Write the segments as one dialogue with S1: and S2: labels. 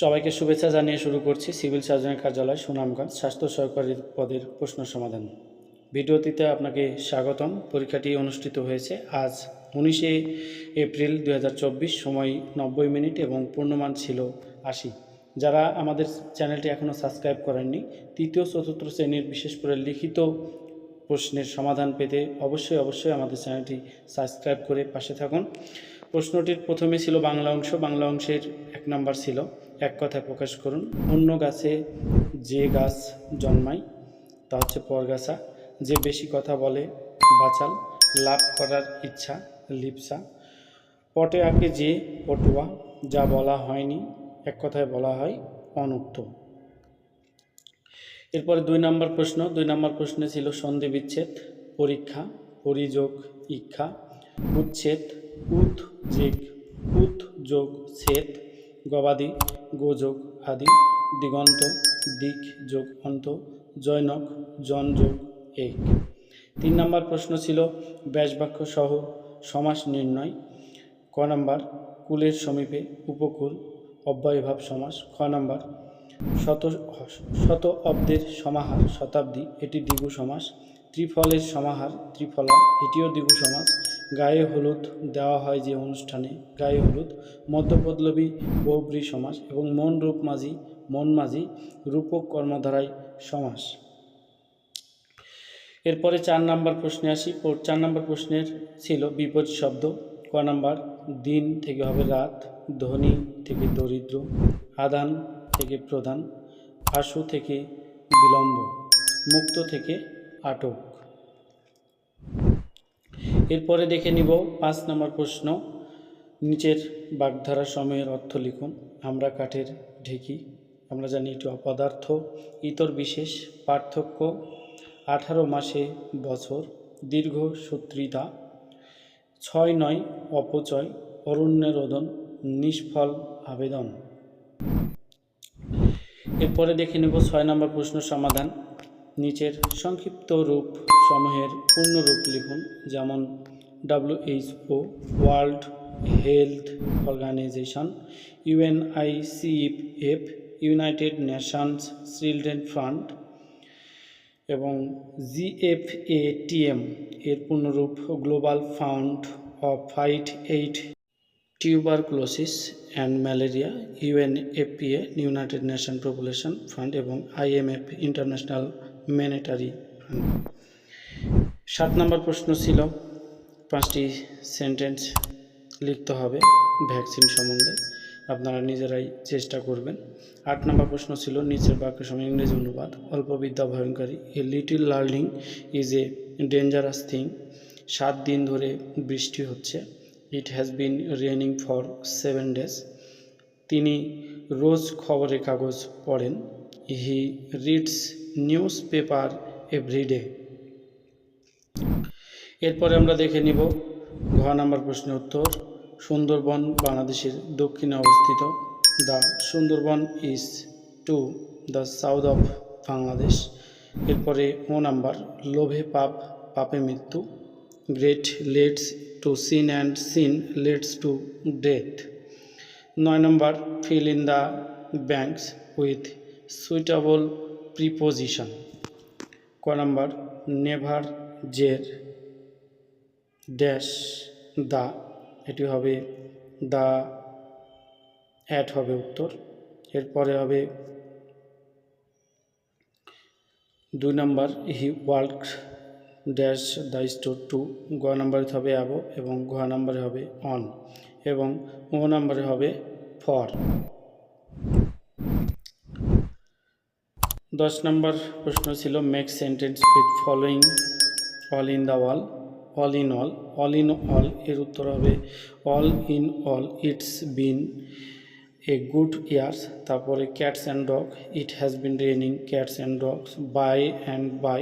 S1: সবাইকে শুভেচ্ছা জানিয়ে শুরু করছি সিভিল সার্জনের কার্যালয় সুনামগঞ্জ স্বাস্থ্য সহকারী পদের প্রশ্ন সমাধান। ভিডিওটিতে আপনাকে স্বাগতম। পরীক্ষাটি অনুষ্ঠিত হয়েছে আজ উনিশে এপ্রিল দু হাজার চব্বিশ সময় নব্বই মিনিট এবং পূর্ণমান ছিল আশি। যারা আমাদের চ্যানেলটি এখনও সাবস্ক্রাইব করেননি, তৃতীয়, চতুর্থ শ্রেণির বিশেষ করে লিখিত প্রশ্নের সমাধান পেতে অবশ্যই অবশ্যই আমাদের চ্যানেলটি সাবস্ক্রাইব করে পাশে থাকুন। প্রশ্নটির প্রথমে ছিল বাংলা অংশ। বাংলা অংশের এক নাম্বার ছিল। এক কথায় প্রকাশ করুন। অন্য গাছে যে গাছ জন্মায়, তা হচ্ছে পরগাছা। যে বেশি কথা বলে, বাচাল। লাভ করার ইচ্ছা, লিপসা। পটে আঁকে যে পটুয়া, যা বলা হয়নি, এক কথায় বলা হয় অনুক্ত এরপরে দুই নম্বর প্রশ্ন। দুই নম্বর প্রশ্নে ছিল সন্ধি বিচ্ছেদ, পরীক্ষা, পরিযোগ, ইক্ষা। উচ্ছেদ, উৎ, যোগ। উৎ, যোগ ছেদ গবাদি গোযোগ আদি, দিগন্ত, দিক যোগ অন্ত, জৈনক, জন যোগ এক। তিন নম্বর প্রশ্ন ছিল, ব্যাসবাক্য সহ সমাস নির্ণয়। ক নাম্বার, কুলের সমীপে উপকূল, অব্যয়ভাব সমাস। খ নাম্বার, শত শত অব্দের সমাহার শতাব্দী, এটি দ্বিগু সমাস। ত্রিফলের সমাহার, ত্রিফলা, এটিও দ্বিগু সমাস। গায়ে হলুদ দেওয়া হয় যে অনুষ্ঠানে। গায়ে হলুদ মধ্যপদলবী বহুব্রী সমাস এবং মন রূপ মাঝি, মন মাঝি, রূপক কর্মধারায় সমাস। এরপরে চার নাম্বার প্রশ্নে আসি। চার নাম্বার প্রশ্নের ছিল বিপরীত শব্দ। ক নাম্বার, দিন থেকে হবে রাত, ধনী থেকে দরিদ্র, আদান থেকে প্রধান, আশু থেকে বিলম্ব, মুক্ত থেকে আটক। এরপরে দেখে নিব পাঁচ নম্বর প্রশ্ন। নিচের বাগধারা সময়ের অর্থ লিখুন। আমরা কাঠের ঢেকি, আমরা জানি এটি অপদার্থ, ইতর বিশেষ, পার্থক্য, আঠারো মাসে বছর, দীর্ঘ সূত্রিতা ছয় নয় অপচয় অরণ্যের রোদন, নিষ্ফল আবেদন। এরপরে দেখে নেব ছয় নম্বর প্রশ্ন সমাধান। নিচের সংক্ষিপ্ত রূপ সমূহের পূর্ণ রূপ লিখুন, যেমন WHO world health organization UNICF united nations children fund এবং জিএফএটিএম এর পূর্ণরূপ global found of fight eight tuberculosis and malaria UNFPA united nation population fund এবং আইএমএফ ইন্টারন্যাশনাল ম্যানেটারি সাত নম্বর প্রশ্ন ছিল, পাঁচটি সেন্টেন্স লিখতে হবে ভ্যাকসিন সম্বন্ধে। আপনারা নিজেরাই চেষ্টা করবেন। আট নম্বর প্রশ্ন ছিল, নিচের বাক্য সময় ইংরেজি অনুবাদ। অল্প বিদ্যা ভয়ঙ্করী। A little learning is a dangerous thing সাত দিন ধরে বৃষ্টি হচ্ছে। It has been raining for seven days তিনি রোজ খবরের কাগজ পড়েন। He reads news paper everyday এরপরে আমরা দেখে নিব ঘ নাম্বার প্রশ্নের উত্তর। সুন্দরবন বাংলাদেশের দক্ষিণে অবস্থিত। The Sundarban is to the south of Bangladesh. এরপরে ও নাম্বার, লোভে পাপ, পাপে মৃত্যু। Greed leads to sin and sin leads to death নয় নম্বর fill in the blanks with suitable preposition ক নাম্বার? নেভার জের ড্যাশ দা এটি হবে দা অ্যাট হবে উত্তর। এরপরে হবে দুই নম্বর he work dash the store to গ নাম্বারে হবে অ্যাবো এবং ঘ নাম্বারে হবে অন এবং ও নাম্বারে হবে ফর দশ নম্বর প্রশ্ন ছিল make sentence with following all in the wall all in all all in all এর উত্তর হবে all in all it's been a good years তারপরে cats and dog it has been raining cats and dogs by and by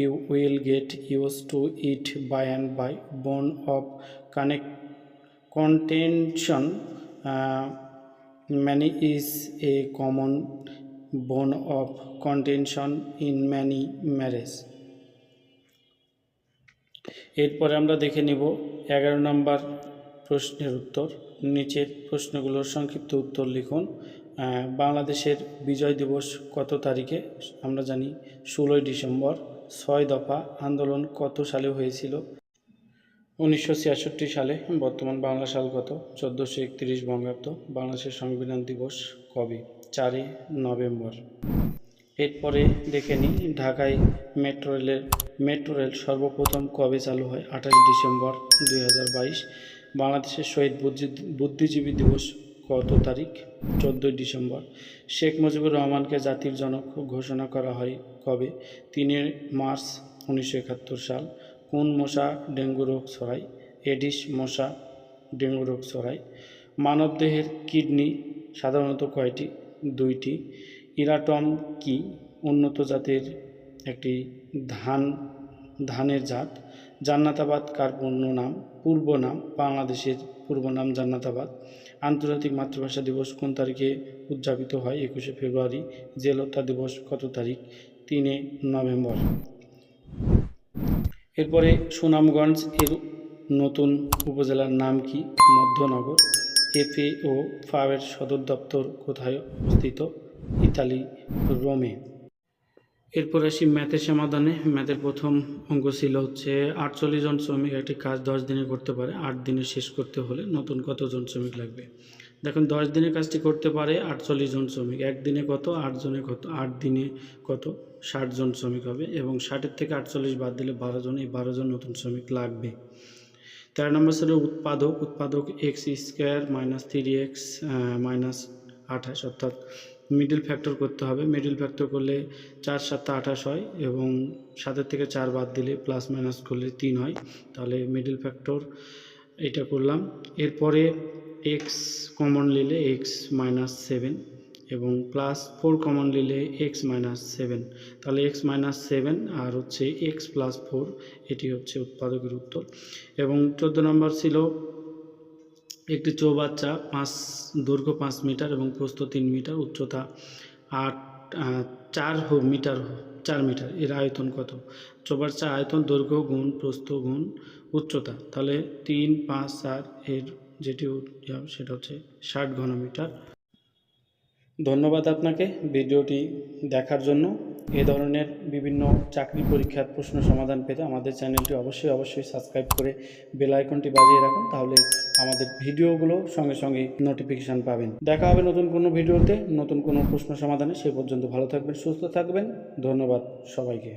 S1: you will get use to it by and by bone of connect contention money is a common bone of contention in many marriage এরপরে আমরা দেখে নিব এগারো নম্বর প্রশ্নের উত্তর। নিচের প্রশ্নগুলোর সংক্ষিপ্ত উত্তর লিখুন। বাংলাদেশের বিজয় দিবস কত তারিখে? আমরা জানি ষোলোই ডিসেম্বর। ছয় দফা আন্দোলন কত সালে হয়েছিল? উনিশশো সালে বর্তমান বাংলা সাল কত? চোদ্দোশো একত্রিশ বঙ্গাব্দ। বাংলাদেশের সংবিধান দিবস কবে? চারই নভেম্বর। এরপরে দেখে নিই, ঢাকায় মেট্রো রেলের, মেট্রো রেল সর্বপ্রথম কবে চালু হয়? আঠাশ ডিসেম্বর দুই হাজার বাইশ। বাংলাদেশের শহীদ বুদ্ধি- বুদ্ধিজীবী দিবস কত তারিখ? চোদ্দোই ডিসেম্বর। শেখ মুজিবুর রহমানকে জাতির জনক ঘোষণা করা হয় কবে? তিন মার্চ উনিশশো একাত্তর সাল। কোন মশা ডেঙ্গু রোগ ছড়ায়? এডিস মশা ডেঙ্গু রোগ ছড়ায়। মানবদেহের কিডনি সাধারণত কয়টি? দুইটি। ইরাটম কি উন্নত জাতের একটি ধান, ধানের জাত? জান্নাতাবাদ কার পূর্ণ নাম? পূর্ব নাম বাংলাদেশের পূর্ব নাম জান্নাতাবাদ। আন্তর্জাতিক মাতৃভাষা দিবস কোন তারিখে উদযাপিত হয়? একুশে ফেব্রুয়ারি। জেলতা দিবস কত তারিখ? তিনে নভেম্বর। এরপরে সুনামগঞ্জ এর নতুন উপজেলার নাম কি? মধ্যনগর। এফএও ফাওয়ের সদর দপ্তর কোথায় অবস্থিত? ইতালি, রোমে। এরপর আসি ম্যাথের সমাধানে। ম্যাথের প্রথম অঙ্ক ছিল হচ্ছে আটচল্লিশ জন শ্রমিক একটি কাজ দশ দিনে করতে পারে। আট দিনে শেষ করতে হলে নতুন কতজন শ্রমিক লাগবে? দেখুন, দশ দিনে কাজটি করতে পারে আটচল্লিশ জন শ্রমিক। একদিনে কত? আট জনে কত? আট দিনে কত? ষাট জন শ্রমিক হবে এবং ষাটের থেকে আটচল্লিশ বাদ দিলে বারো জন। এই বারো জন নতুন শ্রমিক লাগবে। তেরো নম্বর ছিল উৎপাদক উৎপাদক x square minus three x minus আঠাশ, অর্থাৎ মিডল ফ্যাক্টর করতে হবে। মিডল ফ্যাক্টর করলে চার সাতটা আঠাশ হয় এবং সাতের থেকে চার বাদ দিলে প্লাস মাইনাস করলে তিন হয়। তাহলে মিডল ফ্যাক্টর এটা করলাম। এরপরে এক্স কমন নিলে এক্স মাইনাস সেভেন এবং প্লাস ফোর কমন নিলে এক্স মাইনাস সেভেন তাহলে এক্স মাইনাস সেভেন আর হচ্ছে এক্স প্লাস ফোর এটি হচ্ছে উৎপাদকের উত্তর। এবং চোদ্দ নম্বর ছিল একটি চৌবাচ্চা, পাঁচ, দৈর্ঘ্য পাঁচ মিটার এবং প্রস্থ তিন মিটার, উচ্চতা আট চার মিটার চার মিটার। এর আয়তন কত? চৌবাচ্চা আয়তন, দৈর্ঘ্য গুণ, প্রস্থ গুণ, উচ্চতা। তাহলে তিন, পাঁচ, চার, এর যেটি সেটা হচ্ছে ষাট ঘনমিটার। ধন্যবাদ আপনাকে ভিডিওটি দেখার জন্য। এ ধরনের বিভিন্ন চাকরি পরীক্ষার প্রশ্ন সমাধান পেতে আমাদের চ্যানেলটি অবশ্যই অবশ্যই সাবস্ক্রাইব করে বেল আইকনটি বাজিয়ে রাখুন, তাহলে আমাদের ভিডিওগুলো সঙ্গে সঙ্গে নোটিফিকেশান পাবেন। দেখা হবে নতুন কোনো ভিডিওতে, নতুন কোনো প্রশ্ন সমাধানে। সে পর্যন্ত ভালো থাকবেন, সুস্থ থাকবেন। ধন্যবাদ সবাইকে।